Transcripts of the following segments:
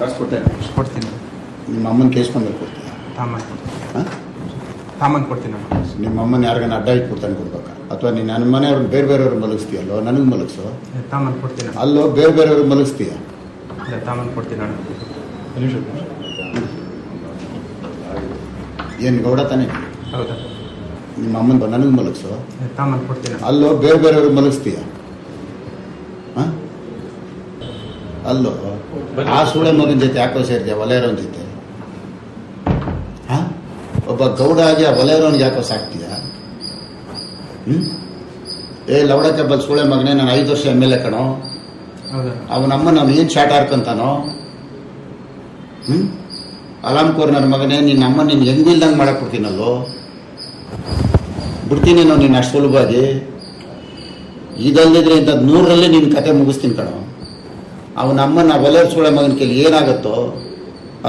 ಕಳ್ಸ್ಕೊಟ್ಟೇನೆ ಕೊಡ್ತೀನಿ. ನಿಮ್ಮ ಅಮ್ಮನ ಕೇಸ್ ಬಂದಲ್ಲಿ ಕೊಡ್ತೀಯ ತಾಮನ್ ಕೊಡ್ತೀನಿ ಹಾಂ? ತಾಮನ್ ಕೊಡ್ತೀನಿ ಅಮ್ಮ. ನಿಮ್ಮ ಅಮ್ಮನ ಯಾರಿಗಾನ ಅಡ್ಡ ಇಟ್ಬಿಡ್ತಾನೆ ಕೊಡ್ಬೇಕಾ? ಅಥವಾ ನೀನು ನನ್ನ ಮನೆಯವ್ರನ್ನ ಬೇರೆ ಬೇರೆಯವ್ರು ಮಲಗಿಸ್ತೀಯಲ್ಲೋ? ನನಗೆ ಮಲಗಿಸು? ತಾಮನ್ ಕೊಡ್ತೀನಿ ಅಲ್ಲೋ ಬೇರೆ ಬೇರೆಯವ್ರು ಮಲಗಿಸ್ತೀಯ? ಇಲ್ಲ ತಾಮನ್ ಕೊಡ್ತೀನಿ ಅಣ್ಣ. ಏನು ಗೌಡ ತಾನೇ? ಹೌದಾ? ನಿಮ್ಮ ಅಮ್ಮನ ನನಗೆ ಮಲಗಿಸು? ತಾಮನ್ ಕೊಡ್ತೀನಿ ಅಲ್ಲೋ ಬೇರೆ ಬೇರೆಯವ್ರು ಮಲಗಿಸ್ತೀಯ? ಹಾಂ? ಅಲ್ಲೋ ಆ ಸೂಳೆ ಮಗನ ಜೊತೆ ಯಾಕೋ ಸೇರಿದೆ? ಒಲೆಯರೋನ್ ಜೊತೆ. ಹಾಂ? ಒಬ್ಬ ಗೌಡ ಆಗಿ ಆ ಒಲೆಯರೋನ್ ಯಾಕೋ ಸಾಕ್ತೀಯ? ಹ್ಞೂ ಏ ಲವಡಕ್ಕೆ ಬಲ್ ಸೂಳೆ ಮಗನೇ ನಾನು ಐದು ವರ್ಷ ಎಂ ಎಲ್ ಎ ಕಣೋ. ಅವನಮ್ಮ ನಾವು ಏನು ಶಾಟ್ ಹಾರ್ಕಂತಾನೋ ಹ್ಞೂ ಅಲಾಮ್ ಕೋರ್ ನನ್ನ ಮಗನೇ ನಿನ್ನ ಅಮ್ಮ ನೀನು ಹೆಂಗೂ ಇಲ್ದಂಗೆ ಮಾಡಕ್ಕೆ ಬಿಡ್ತೀನಲ್ಲೋ ಬಿಡ್ತೀನಿ ನಾವು ನೀನು ಅಷ್ಟು ಸುಲಭವಾಗಿ. ಇದಲ್ಲದಿದ್ರೆ ಇಂಥದ್ದು ನೂರರಲ್ಲಿ ನಿನ್ನ ಕತೆ ಮುಗಿಸ್ತೀನಿ ಕಣೋ. ಅವನ ಅಮ್ಮನ ಒಲೆಯರ್ ಸೂಳೆ ಮಗನ ಕೈಲಿ ಏನಾಗುತ್ತೋ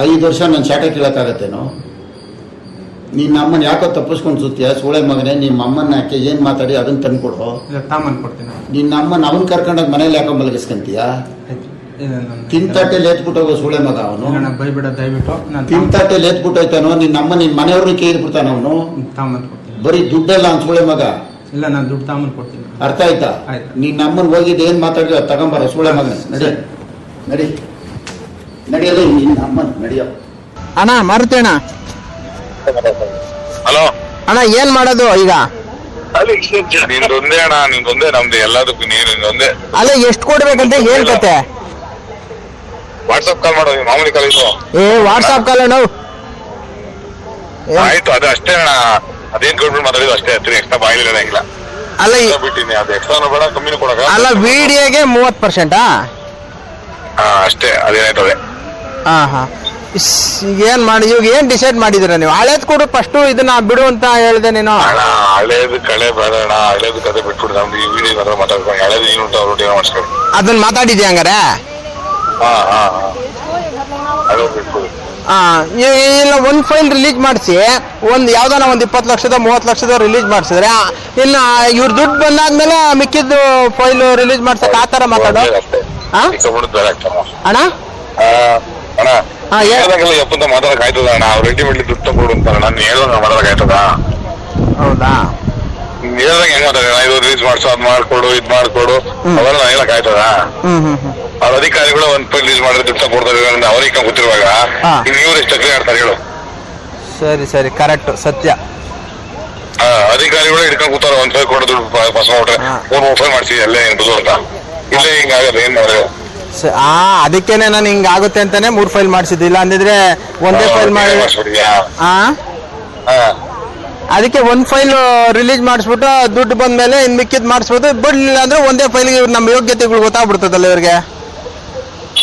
ಐದು ವರ್ಷ ನಾನು ಶಾಟ ಕೇಳೋಕ್ಕಾಗತ್ತೇನೋ? ನಿನ್ನ ಅಮ್ಮನ ಯಾಕೋ ತಪ್ಪಿಸ್ಕೊಂಡು ಸುತ್ತೀಯ? ಸೂಳೆ ಮಗನೇ ನಿಮ್ಮ ಅಮ್ಮನ ಯಾಕೆ ಏನು ಮಾತಾಡಿ ಅದನ್ನು ತಂದ್ಕೊಡು ನಿನ್ನ ಅಮ್ಮನ ಅವನ್ ಕರ್ಕೊಂಡಾಗ ಮನೇಲಿ ಯಾಕೋ ಮಲಗಿಸ್ಕೊಂತೀಯ? ಆಯ್ತು ಇದು ನನ್ನ- ತಿಂತಾಟೆ ಲೇತ್ಬಿಟ್ಟು ಹೋಗೋ ಸೂಳೆ ಮಗ ಅವನು? ಇಲ್ಲ ಅಣ್ಣ ಬೈಬಿಡ ದಯವಿಟ್ಟು ನಾನು ತಿಂತಾಟೆ ಲೇತ್ಬಿಟ್ಟು ಹೋಯ್ತಾನೋ ನಿನ್ನ ಅಮ್ಮ ನಿನ್ನ ಮನೆಯವ್ರನ್ನ ಕೇಳಿ ಬಿಡ್ತಾನ ಅವನು? ಬರೀ ದುಡ್ಡಲ್ಲ ಅವ್ನು ಸೂಳೆ ಮಗ? ಇಲ್ಲ ನಾನು ದುಡ್ಡು ತಾಮನ್ ಕೊಡ್ತೀನಿ ಅರ್ಥ ಆಯ್ತಾ? ಆಯ್ತು. ನಿನ್ನ ಅಮ್ಮನ ಹೋಗಿದ್ದು ಏನ್ ಮಾತಾಡಿದ ತಗೊಂಬಾರ ಸೂಳೆ ಮಗನೇ. ನಡಿ. ನಡಿ. ನಡಿಯಲ್ಲ ನಿನ್ನ ಅಮ್ಮ ನಡಿಯ. ಅಣ್ಣ ಮಾರುತೇಣ ಹಲೋ. ಅಣ್ಣ ಏನ್ ಮಾಡೋದು ಈಗ? ನಿಂದೊಂದೇ ಅಣ್ಣ ನಿಂದೊಂದೇ ನಮ್ದು ಎಲ್ಲದಕ್ಕೂ ನೀನು ನಿಂದೊಂದೇ ಅಲ್ಲ ಎಷ್ಟು ಕೊಡ್ಬೇಕಂತ? ಏನ್ ಕತೆ? ವಾಟ್ಸಪ್ ಕಾಲ್ ಮಾಡೋ ನೀವು ಮಾಮೂಲಿ ಕಾಲ್ ಇದು ಏ ವಾಟ್ಸಾಪ್ ಕಾಲ್ ಅಣ್ಣ. ಆಯ್ತು ಅದು ಅಷ್ಟೇ ಅಣ್ಣ. ಅದೇನ್ ಕೊಟ್ಬಿಟ್ಟು ಮಾತಾಡಿದ್ರು ಅಷ್ಟೇ ಹತ್ತಿರ ಎಕ್ಸ್ಟ್ರಾ ಬಾಯಿಲಿಲ್ಲ ಇಲ್ಲ. ಅಲ್ಲ ಬಿಟ್ಟಿನಿ ಅದು ಎಕ್ಸ್ಟ್ರಾ ಬೇಡ ಕಮ್ಮಿನೂ ಕೊಡಕ ಅಲ್ಲ ವಿಡಿಯೋಗೆ ಮೂವತ್ ಪರ್ಸೆಂಟಾ ಅಷ್ಟೇ ಅದೇನಾಯ್ತದೆ? ಹಾ ಹಾ ಏನ್ ಮಾಡಿ ಇವಾಗ ಏನ್ ಡಿಸೈಡ್ ಮಾಡಿದಿರ ನೀವು? ಹಳೇದ್ ಕೂಡ ಫಸ್ಟ್ ಇದನ್ನ ಬಿಡು ಅಂತ ಹೇಳ್ದೆ ನೀನು. ಅಣ್ಣ ಹಳೇದು ಕಳೆ ಬೇಡ ಅಣ್ಣ ಹಳೇದು ಕತೆ ಬಿಟ್ಬಿಡು ನಮ್ದು ಈ ವಿಡಿಯೋ ಮಾತ್ರ ಮಾತಾಡ್ಕೊಂಡು ಹಳೇದು ಏನು ಉಂಟು ಅವ್ರು ಏನೋ ಮಾಡಿಸ್ಕೊಂಡು. ಅದನ್ನ ಮಾತಾಡಿದ್ಯಾ ಹಂಗಾರೆ? ಹಾ ಹಾ ಅದು ಬಿಟ್ಬಿಡು. ಆ, ಈ- ಇಲ್ಲ ಒಂದ್ ಫೈಲ್ ರಿಲೀಸ್ ಮಾಡಿಸಿ ಒಂದು ಯಾವ್ದಾನ ಒಂದು ಇಪ್ಪತ್ತು ಲಕ್ಷದ ಮೂವತ್ತು ಲಕ್ಷದ ರಿಲೀಸ್ ಮಾಡಿಸಿದ್ರೆ ಇಲ್ಲ ಇವ್ರ ದುಡ್ಡು ಬಂದಾದ್ಮೇಲೆ ಮಿಕ್ಕಿದ್ದು ಫೈಲ್ ರಿಲೀಸ್ ಮಾಡ್ಸಕ್ ಆ ತರ ಮಾತಾಡೋ. ಅಷ್ಟೇ. ಅಣ್ಣ ಅಣ್ಣ? ಹಾ, ಏ- ಹೇಳ್ದಾಗೆಲ್ಲ ಎಪ್ಪಂತ ಮಾತಾಡಕ್ ಆಯ್ತದ ಅಣ್ಣ ಅವ್ರು ರೆಡಿ ಮಾಡ್ಲಿ ದುಡ್ಡು ತಗೊಡು ಅಂತ ನಾನು ಹೇಳ್ದಂಗ ಮಾತಾಡಕ್ ಆಯ್ತದ ಹೌದಾ? ನೀನ್ ಹೇಳ್ದಂಗ ಹೆಂಗ್ ಮಾತಾಡ ಇದು ರಿಲೀಸ್ ಮಾಡ್ಸು ಅದ್ ಮಾಡ್ಕೊಡು ಇದ್ ಮಾಡ್ಕೊಡು ಅವೆಲ್ಲ ಹೇಳಕ್ ಆಯ್ತದ ಅವ್ರ ಅಧಿಕಾರಿಗಳು ಒಂದ್ ರಿಲೀಸ್ ಮಾಡಿದ್ರೆ ದುಡ್ಡು ಕೊಡ್ತಾರೆ ಅವ್ರಿಗೆ ಗೊತ್ತಿರುವಾಗ ಹಾ. ಇನ್ ಇವ್ರು ಎಷ್ಟು ಚಕ್ರಿ ಆಡ್ತಾರೆ ಹೇಳು ಸರಿ ಸರಿ ಕರೆಕ್ಟ್ ಸತ್ಯ. ಆ, ಅಧಿಕಾರಿಗಳು ಹಿಡ್ಕೊಂಡ್ ಕೂತಾರ ಒಂದ್ ಫೈಲ್ ಕೊಡು ದುಡ್ಡು ಪಾಸ್ ಮಾಡ್ಬಿಟ್ರೆ. ಮೂರ್ ಏನ್ ಬುದು ಅಂತ ಇಲ್ಲೇ ಏನ್ ಸ- ಆ ಅದಕ್ಕೇನೆ ನಾನು ಹಿಂಗ ಆಗುತ್ತೆ ಅಂತಾನೆ ಮೂರ್ ಫೈಲ್ ಮಾಡಿಸಿದ್ದು. ಇಲ್ಲ ಅಂದಿದ್ರೆ ಒಂದೇ ಫೈಲ್ ಮಾಡಿ ಮಾಡಿಸ್ಬಿಟ್ಟಿದ್ಯಾ ಆ? ಹಾ. ಅದಕ್ಕೆ ಒಂದ್ ಫೈಲ್ ರಿಲೀಸ್ ಮಾಡಿಸ್ಬಿಟ್ಟು ದುಡ್ಡು ಬಂದ್ಮೇಲೆ ಇನ್ ಮಿಕ್ಕಿದ್ ಮಾಡಿಸ್ಬೋದು ಬಿಡ್ಲಿಲ್ಲ ಅಂದ್ರೆ ಒಂದೇ ಫೈಲ್ ನಮ್ಮ ಯೋಗ್ಯತೆಗಳು ಗೊತ್ತಾಗ್ಬಿಡ್ತದಲ್ಲ ಇವ್ರಿಗೆ.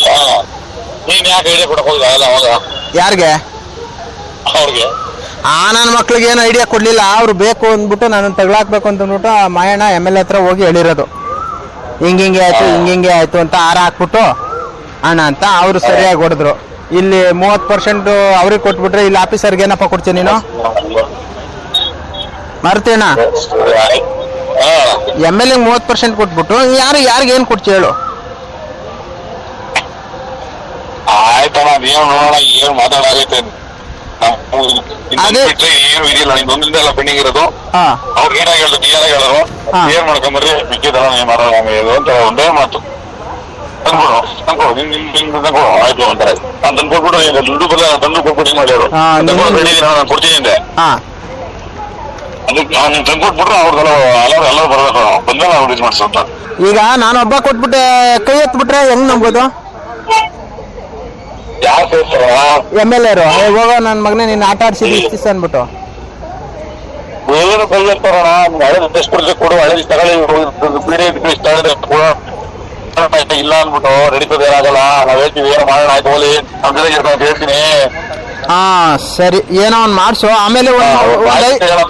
ಹಾ. ನೀನ್ ಯಾಕೆ ಐಡಿಯಾ ಕೊಡಕ್ ಹೋದ ಅಲ್ಲ ಅವಾಗ? ಯಾರಿಗೆ? ಅವ್ರಿಗೆ. ಆ ನನ್ನ ಮಕ್ಳಿಗೆ ಏನು ಐಡಿಯಾ ಕೊಡ್ಲಿಲ್ಲ. ಅವ್ರು ಬೇಕು ಅಂದ್ಬಿಟ್ಟು ನಾನು ತಗೊಳಾಕ್ಬೇಕು ಅಂತ ಅಂದ್ಬಿಟ್ಟು ಆ ಮಾಯಣ್ಣ ಎಂ ಎಲ್ ಎ ಹತ್ರ ಹೋಗಿ ಹೇಳಿರೋದು. ಹಿಂಗ್ ಹಿಂಗೆ ಆಯ್ತು ಹಿಂಗಿಂಗೆ ಆಯ್ತು ಅಂತ ಆರ ಹಾಕ್ಬಿಟ್ಟು ಅಣ್ಣ ಅಂತ ಅವರು ಸರಿಯಾಗಿ ಹೊಡೆದ್ರು. ಇಲ್ಲಿ ಮೂವತ್ ಪರ್ಸೆಂಟ್ ಅವ್ರಿಗೆ ಕೊಟ್ಬಿಟ್ರೆ ಇಲ್ಲಿ ಆಫೀಸರ್ಗೆ ಏನಪ್ಪ ಕೊಡ್ತೀನಿ ನೀನು? ಮರ್ತೀಣ ಹಾ ಎಂ ಎಲ್ ಎ ಮೂವತ್ತು ಪರ್ಸೆಂಟ್ ಕೊಟ್ಬಿಟ್ಟು ಯಾರು ಯಾರಿಗೆ ಏನು ಕೊಡ್ತಿ ಹೇಳು? ಆಯ್ತಣ್ಣ ನೀವು ನೋಡೋಣ ಏನ್ ಮಾತಾಡಾಗೈತೆ ಅದೇ- ಏನು ಇದಿಲ್ಲ ಎಲ್ಲ ಪೆಂಡಿಂಗ್ ಇರೋದು. ಹಾ. ಅವ್ರು ಏನಾಗ ಹೇಳಿದ್ರು ಕ್ಲಿಯರ್ ಆಗಿ ಹೇಳಿದ್ರು ಹಾ. ಏನ್ ಮಾಡ್ಕೊಂಬರ್ರಿ? ಮಿಕ್ಕಿದ ಇದು ಅಂತ ಒಂದೇ ಮಾತು. ತಂದ್ಕೊಡು ತಂದ್ಕೊಡು. ನಿನ್ ನಿನ್ ನಿನ್ ತಂದ್ಕೊಡು. ಆಯ್ತು ಅಂತಾರೆ ನಾನು ದುಡ್ಡು ನಾನು ತಂದು ಕೊಟ್ಬಿಟ್ಟು ಹಾ, ನೀನು- ನಾನು ಕೊಡ್ತೀನಿ ಅಂದೆ. ಹಾ. ಅದಕ್ಕೆ ನಾನು ತಂದ್ಕೊಟ್ಬಿಟ್ರೆ ಅವ್ರದ್ದೆಲ್ಲ ಎಲ್ಲರೂ ಎಲ್ಲರೂ ಬರ್ಬೇಕು ಬಂದಾಗ ಅವ್ರು ರಿಲೀಸ್ ಮಾಡಿಸು ಅಂತ. ಈಗ ನಾನೊಬ್ಬ ಕೊಟ್ಬಿಟ್ಟೆ ಕೈ ಎತ್ಬಿಟ್ರೆ ಹೆಂಗ್ ನಂಬೋದು? ಯಾರು ಸೇರ್ತಾರ ಎಂ ಎಲ್ ಎರು ಹೋಗೋ ನನ್ನ ಮಗನೇ ನೀನು ಆಟ ಆಡ್ಸಿದ್ದು ಇಷ್ಟಿಸ್ ಅಂದ್ಬಿಟ್ಟು. ಏನು ಕೈ ಇರ್ತಾರಣ ಹಳೆ ಟೆಸ್ಟ್ ಕೊಡು ಹಳೆ ತಗೊಳ್ಳಿ ಪಿ ಡಿ ಎಫ್ ಕೊಡು ಇಲ್ಲ ಅಂದ್ಬಿಟ್ಟು ನಡೀತದೆ ಏನಾಗಲ್ಲ ನಾವ್ ಹೇಳ್ತೀವಿ ಏನೋ ಮಾಡೋಣ ಆಯ್ತು ಹೋಲಿ ನಮ್ ಜೊತೆಗೆ ಇರ್ತಾನೆ ಅಂತ ಹೇಳ್ತೀನಿ. ಹಾ ಸರಿ ಏನೋ ಒಂದ್ ಮಾಡಿಸು ಆಮೇಲೆ ಹಾ, ಒಂದು ಹೇಳೋ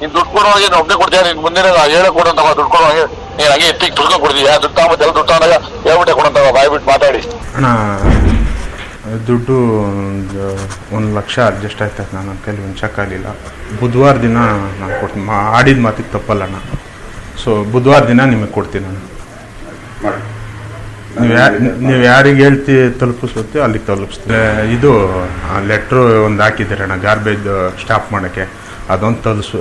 ನೀನ್ ದುಡ್ಡು ಕೊಡೋ ಹಾಗೆ ಒಬ್ಬನೇ ಕೊಡ್ತೀಯ ನೀನ್ ಮುಂದಿನ ಹೇಳಕ್ ಕೊಡು ಅಂತ ದುಡ್ಡು ಹಾಗೆ. ನೀನ್ ಹಂಗೆ ಎತ್ತಿಗೆ ತುಳ್ಕೊಂಡ್ ಕೊಡ್ತೀಯ ದುಡ್ಡು ತಗೊಂಬತ್ತೆ ಎಲ್ಲ ದುಡ್ಡು ತಗೊಂಡಾಗ ಹೇಳ್ಬಿಟ್ಟೆ ಕೊಡಂತ ಬಾಯ್ ಬಿಟ್ಟು ಮಾತಾಡಿ. ಅಣ್ಣ ದುಡ್ಡು ಒಂದು ಒಂದು ಲಕ್ಷ ಅಡ್ಜಸ್ಟ್ ಆಯ್ತದೆ ನಾನು ನನ್ನ ಕೈಲಿ ಒಂದು ಚೆಕ್ ಆಗಲಿಲ್ಲ. ಬುಧವಾರ ದಿನ ನಾನು ಕೊಡ್ತೀನಿ. ಮಾ ಆಡಿದ ಮಾತಿಗೆ ತಪ್ಪಲ್ಲ ನಾನು ಸೊ ಬುಧವಾರ ದಿನ ನಿಮಗೆ ಕೊಡ್ತೀನಿ ನಾನು. ನೀವು ಯಾ ನೀವು ಯಾರಿಗೆ ಹೇಳ್ತಿ ತಲುಪಿಸುತ್ತೆ ಅಲ್ಲಿಗೆ ತಲುಪಿಸ್ತೀವಿ ಇದು ಲೆಟ್ರು ಒಂದು ಹಾಕಿದ್ದೀರಣ್ಣ ಗಾರ್ಬೇಜ್ ಸ್ಟಾಪ್ ಮಾಡೋಕ್ಕೆ. ಅದೊಂದು ತಲುಸ್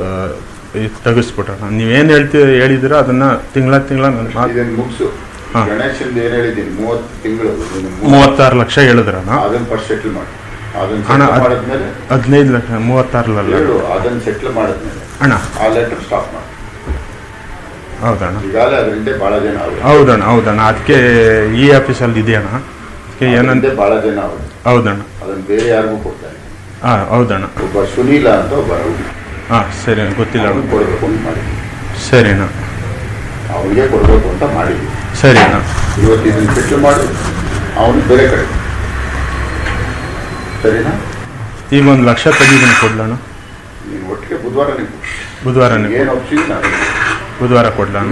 ತೆಗಿಸ್ಬಿಟ್ರಣ್ಣ. ನೀವೇನು ಹೇಳ್ತೀವಿ ಹೇಳಿದಿರೋ ಅದನ್ನು ತಿಂಗಳ ತಿಂಗಳ ನನ್ನ ಮಾತು ಮುಗಿಸು. ಗಣೇಶನ್ ಏನ್ ಹೇಳಿದ್ದೀನಿ? ಮೂವತ್ತು ತಿಂಗಳು. ಮೂವತ್ತಾರು ಲಕ್ಷ ಹೇಳಿದ್ರಣ್ಣ ಅದನ್ನ ಫಸ್ಟ್ ಸೆಟ್ಲ್ ಮಾಡಿ. ಅದನ್ನ ಹಣ ಮಾಡಿದ್ಮೇಲೆ ಹದಿನೈದು ಲಕ್ಷ ಮೂವತ್ತಾರಲ್ಲ? ಹೇಳು ಅದನ್ನ ಸೆಟ್ಲ್ ಮಾಡಿದ್ಮೇಲೆ. ಅಣ್ಣ. ಆ ಲೆಟರ್ ಸ್ಟಾಪ್ ಮಾಡಿ. ಹೌದಣ್ಣ. ಈಗಾಗಲೇ ಅದರಿಂದ ಬಹಳ ಜನ ಅವ್ರು. ಹೌದಣ್ಣ ಹೌದಣ್ಣ. ಅದಕ್ಕೆ ಈ ಆಫೀಸಲ್ಲಿ ಇದೆಯಣ್ಣ? ಅದಕ್ಕೆ ಏನಂತೆ ಅದರಿಂದ ಬಹಳ ಜನ ಅವರು. ಹೌದಣ್ಣ. ಅದನ್ನ ಬೇರೆ ಯಾರಿಗೂ ಕೊಡ್ತಾರೆ. ಹಾಂ ಹೌದಣ್ಣ. ಒಬ್ಬ ಸುನೀಲ ಅಂತ ಒಬ್ಬ ರೌಡಿ ಹಾಂ ಸರಿ ಗೊತ್ತಿಲ್ಲ. ಅವ್ನು ಅಣ್ಣ ಕೊಡಬೇಕು ಅಂತ ಮಾಡಿ ಸರಿ ಅಣ್ಣ ಅವನಿಗೆ ಕೊಡಬೇಕು ಅಂತ ಮಾಡಿದ್ವಿ. ಸರಿ. ಅಣ್ಣ ಇವತ್ತು ಇದನ್ನು ಸೆಟ್ಲ್ ಮಾಡಿ ಅವನು ಬೇರೆ ಕಡೆ. ಸರಿನಾ? ಈಗ ಒಂದು ಲಕ್ಷ ತೆಗಿದ್ದೀನಿ ಕೊಡ್ಲಣ್ಣ ನೀನು ಒಟ್ಟಿಗೆ ಬುಧವಾರ ನೀವು ಬುಧವಾರನೇ ಏನು ಒಪ್ಸಿದ್ದೀನಿ ನಾನು ಬುಧವಾರ ಕೊಡ್ಲಣ್ಣ.